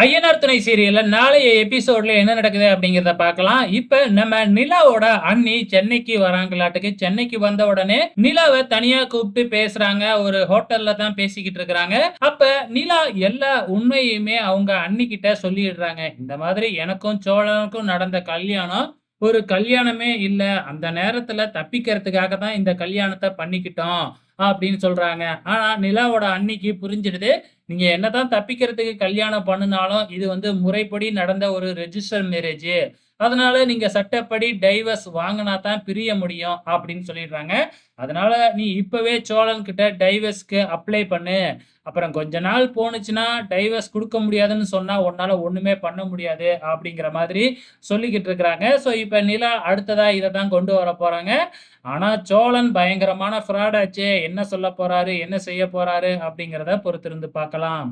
ஐயனார் துணை சீரியல்ல நாளைய எபிசோட்ல என்ன நடக்குது அப்படிங்கிறத பார்க்கலாம். இப்ப நம்ம நிலாவோட அண்ணி சென்னைக்கு வராங்களாட்டுக்கு. சென்னைக்கு வந்த உடனே நிலாவை தனியா கூப்பிட்டு பேசுறாங்க. ஒரு ஹோட்டல்ல தான் பேசிக்கிட்டு இருக்கிறாங்க. அப்ப நிலா எல்லா உண்மையுமே அவங்க அண்ணிகிட்ட சொல்லிடுறாங்க. இந்த மாதிரி எனக்கும் சோழனுக்கும் நடந்த கல்யாணம் ஒரு கல்யாணமே இல்ல. அந்த நேரத்துல தப்பிக்கிறதுக்காக தான் இந்த கல்யாணத்தை பண்ணிக்கிட்டோம். அப்படின்னு சொல்றாங்க. ஆனா நிலாவோட அன்னைக்கு புரிஞ்சிடுது. நீங்க என்னதான் தப்பிக்கிறதுக்கு கல்யாணம் பண்ணுனாலும், இது வந்து முறைப்படி நடந்த ஒரு ரெஜிஸ்டர் மேரேஜ். அதனால நீங்க சட்டப்படி டைவர்ஸ் வாங்கினா தான் பிரிய முடியும் அப்படின்னு சொல்லிடுறாங்க. அதனால நீ இப்பவே சோழன் கிட்ட டைவர்ஸ்க்கு அப்ளை பண்ணு. அப்புறம் கொஞ்ச நாள் போணுச்சுன்னா, டைவர்ஸ் கொடுக்க முடியாதுன்னு சொன்னா, உன்னால ஒண்ணுமே பண்ண முடியாது அப்படிங்கிற மாதிரி சொல்லிக்கிட்டு இருக்கிறாங்க. ஸோ இப்ப நிலா அடுத்ததா இதை தான் கொண்டு வர போறாங்க. ஆனா சோழன் பயங்கரமான ஃப்ராடாச்சு என்ன சொல்ல போறாரு? என்ன செய்யப் போறாரு? அப்படிங்கிறத பொறுத்திருந்து பார்க்கலாம்.